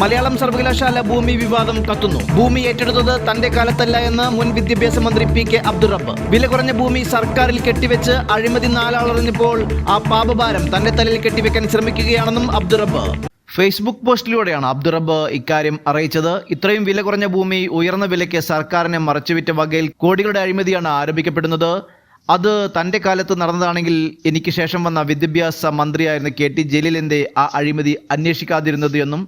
മലയാളം സർവകലാശാല ഭൂമി വിവാദം കത്തുന്നു. ഭൂമി ഏറ്റെടുത്തത് തന്റെ കാലത്തല്ല എന്ന് മുൻ വിദ്യാഭ്യാസ മന്ത്രി പി കെ അബ്ദുറബ് വില കുറഞ്ഞ ഭൂമി സർക്കാരിൽ കെട്ടിവെച്ച് അഴിമതി നാലാളറിഞ്ഞപ്പോൾ ആ പാപഭാരം തന്റെ തലയിൽ കെട്ടിവെക്കാൻ ശ്രമിക്കുകയാണെന്നും അബ്ദുറബ് ഫേസ്ബുക്ക് പോസ്റ്റിലൂടെയാണ് അബ്ദുറബ് ഇക്കാര്യം അറിയിച്ചത്. ഇത്രയും വില കുറഞ്ഞ ഭൂമി ഉയർന്ന വിലയ്ക്ക് സർക്കാരിനെ മറച്ചുവിറ്റ വകയിൽ കോടികളുടെ അഴിമതിയാണ് ആരോപിക്കപ്പെടുന്നത്. അത് തന്റെ കാലത്ത് നടന്നതാണെങ്കിൽ എനിക്ക് ശേഷം വന്ന വിദ്യാഭ്യാസ മന്ത്രിയായിരുന്ന കെ ടി ജലീലിന്റെ ആ അഴിമതി അന്വേഷിക്കാതിരുന്നത് എന്നും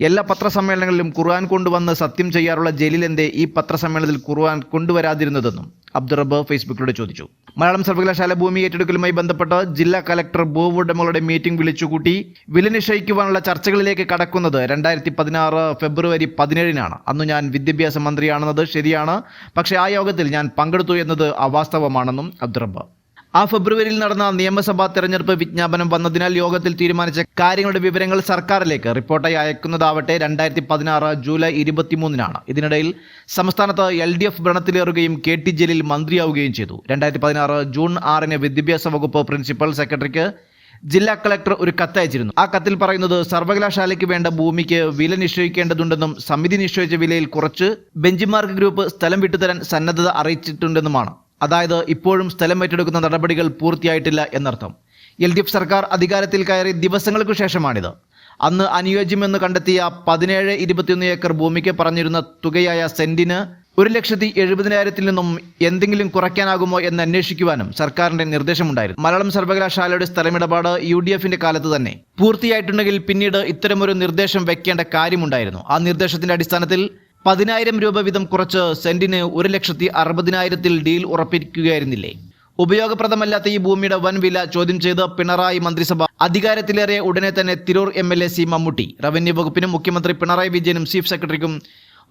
എല്ലാ പത്രസമ്മേളനങ്ങളിലും ഖുർആൻ കൊണ്ടുവന്ന് സത്യം ചെയ്യാറുള്ള ജലീലിന്റെ ഈ പത്രസമ്മേളനത്തിൽ ഖുർആൻ കൊണ്ടുവരാതിരുന്നതെന്നും അബ്ദുറബ് ഫേസ്ബുക്കിലൂടെ ചോദിച്ചു. മലയാളം സർവകലാശാല ഭൂമി ഏറ്റെടുക്കലുമായി ബന്ധപ്പെട്ട് ജില്ലാ കലക്ടർ ഭൂവുടമകളുടെ മീറ്റിംഗ് വിളിച്ചുകൂട്ടി. വില നിശ്ചയിക്കുവാനുള്ള ചർച്ചകളിലേക്ക് കടക്കുന്നത് രണ്ടായിരത്തി പതിനാറ് ഫെബ്രുവരി പതിനേഴിനാണ്. അന്ന് ഞാൻ വിദ്യാഭ്യാസ മന്ത്രിയാണെന്നത് ശരിയാണ്. പക്ഷേ ആ യോഗത്തിൽ ഞാൻ പങ്കെടുത്തു എന്നത് അവാസ്തവമാണെന്നും അബ്ദുറബ്ബ് ആ ഫെബ്രുവരിയിൽ നടന്ന നിയമസഭാ തെരഞ്ഞെടുപ്പ് വിജ്ഞാപനം വന്നതിനാൽ യോഗത്തിൽ തീരുമാനിച്ച കാര്യങ്ങളുടെ വിവരങ്ങൾ സർക്കാരിലേക്ക് റിപ്പോർട്ടായി അയക്കുന്നതാവട്ടെ രണ്ടായിരത്തി പതിനാറ് ജൂലൈ ഇരുപത്തിമൂന്നിനാണ്. ഇതിനിടയിൽ സംസ്ഥാനത്ത് എൽ ഡി എഫ് ഭരണത്തിലേറുകയും കെ ടി ജലീൽ മന്ത്രിയാവുകയും ചെയ്തു. രണ്ടായിരത്തി പതിനാറ് ജൂൺ ആറിന് വിദ്യാഭ്യാസ വകുപ്പ് പ്രിൻസിപ്പൽ സെക്രട്ടറിക്ക് ജില്ലാ കളക്ടർ ഒരു കത്തയച്ചിരുന്നു. ആ കത്തിൽ പറയുന്നത് സർവകലാശാലയ്ക്ക് വേണ്ട ഭൂമിക്ക് വില നിശ്ചയിക്കേണ്ടതുണ്ടെന്നും സമിതി നിശ്ചയിച്ച വിലയിൽ കുറച്ച് ബെഞ്ചിമാർക്ക് ഗ്രൂപ്പ് സ്ഥലം വിട്ടുതരാൻ സന്നദ്ധത അറിയിച്ചിട്ടുണ്ടെന്നുമാണ്. അതായത് ഇപ്പോഴും സ്ഥലം ഏറ്റെടുക്കുന്ന നടപടികൾ പൂർത്തിയായിട്ടില്ല എന്നർത്ഥം. എൽ ഡി എഫ് സർക്കാർ അധികാരത്തിൽ കയറി ദിവസങ്ങൾക്കു ശേഷമാണിത്. അന്ന് അനുയോജ്യമെന്ന് കണ്ടെത്തിയ പതിനേഴ് ഇരുപത്തിയൊന്ന് ഏക്കർ ഭൂമിക്ക് പറഞ്ഞിരുന്ന തുകയായ സെന്റിന് ഒരു ലക്ഷത്തി എഴുപതിനായിരത്തിൽ നിന്നും എന്തെങ്കിലും കുറയ്ക്കാനാകുമോ എന്ന് അന്വേഷിക്കുവാനും സർക്കാരിന്റെ നിർദ്ദേശമുണ്ടായിരുന്നു. മലയാളം സർവകലാശാലയുടെ സ്ഥലമിടപാട് യു ഡി എഫിന്റെ കാലത്ത് തന്നെ. പൂർത്തിയായിട്ടുണ്ടെങ്കിൽ പിന്നീട് ഇത്തരമൊരു നിർദ്ദേശം വെക്കേണ്ട കാര്യമുണ്ടായിരുന്നു. ആ നിർദ്ദേശത്തിന്റെ അടിസ്ഥാനത്തിൽ പതിനായിരം രൂപ വീതം കുറച്ച് സെന്റിന് ഒരു ലക്ഷത്തി അറുപതിനായിരത്തിൽ ഡീൽ ഉറപ്പിക്കുകയായിരുന്നില്ലേ? ഉപയോഗപ്രദമല്ലാത്ത ഈ ഭൂമിയുടെ വൻ വില ചോദ്യം ചെയ്ത് പിണറായി മന്ത്രിസഭ അധികാരത്തിലേറെ ഉടനെ തന്നെ Tirur M L A C Mammootty revenue വകുപ്പിനും മുഖ്യമന്ത്രി പിണറായി വിജയനും ചീഫ് സെക്രട്ടറിക്കും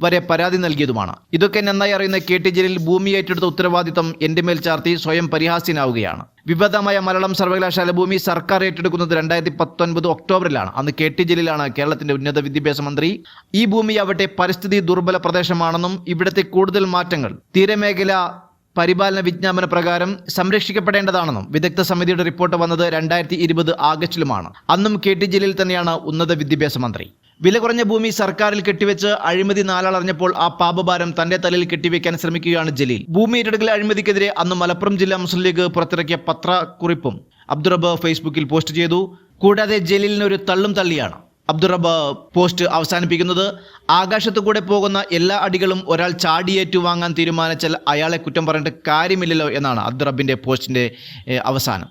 വരെ പരാതി നൽകിയതുമാണ്. ഇതൊക്കെ നന്നായി അറിയുന്ന കെ ടി ജലീൽ ഭൂമി ഏറ്റെടുത്ത ഉത്തരവാദിത്തം എന്റെ മേൽ ചാർത്തി സ്വയം പരിഹാസ്യനാവുകയാണ്. വിവാദമായ മലയാളം സർവകലാശാല ഭൂമി സർക്കാർ ഏറ്റെടുക്കുന്നത് രണ്ടായിരത്തി പത്തൊൻപത് ഒക്ടോബറിലാണ്. അന്ന് കെ ടി ജലീലാണ് കേരളത്തിന്റെ ഉന്നത വിദ്യാഭ്യാസ മന്ത്രി. ഈ ഭൂമി അവിടെ പരിസ്ഥിതി ദുർബല പ്രദേശമാണെന്നും ഇവിടുത്തെ കൂടുതൽ മാറ്റങ്ങൾ തീരമേഖല പരിപാലന വിജ്ഞാപന പ്രകാരം സംരക്ഷിക്കപ്പെടേണ്ടതാണെന്നും വിദഗ്ധ സമിതിയുടെ റിപ്പോർട്ട് വന്നത് രണ്ടായിരത്തി ഇരുപത് ആഗസ്റ്റിലുമാണ്. അന്നും കെ ടി ജലീൽ തന്നെയാണ് ഉന്നത വിദ്യാഭ്യാസ മന്ത്രി. വില കുറഞ്ഞ ഭൂമി സർക്കാരിൽ കെട്ടിവെച്ച് അഴിമതി നാലാളറിഞ്ഞപ്പോൾ ആ പാപഭാരം തന്റെ തലയിൽ കെട്ടിവെക്കാൻ ശ്രമിക്കുകയാണ് ജലീൽ. ഭൂമി ഏറ്റെടുക്കൽ അഴിമതിക്കെതിരെ അന്ന് മലപ്പുറം ജില്ലാ മുസ്ലിം ലീഗ് പുറത്തിറക്കിയ പത്രക്കുറിപ്പും അബ്ദുറബ് ഫേസ്ബുക്കിൽ പോസ്റ്റ് ചെയ്തു. കൂടാതെ ജലീലിന് ഒരു തള്ളും തള്ളിയാണ് അബ്ദുറബ് പോസ്റ്റ് അവസാനിപ്പിക്കുന്നത്. ആകാശത്തു കൂടെ പോകുന്ന എല്ലാ അടികളും ഒരാൾ ചാടിയേറ്റു വാങ്ങാൻ തീരുമാനിച്ചാൽ അയാളെ കുറ്റം പറഞ്ഞിട്ട് കാര്യമില്ലല്ലോ എന്നാണ് അബ്ദുറബിന്റെ പോസ്റ്റിന്റെ അവസാനം.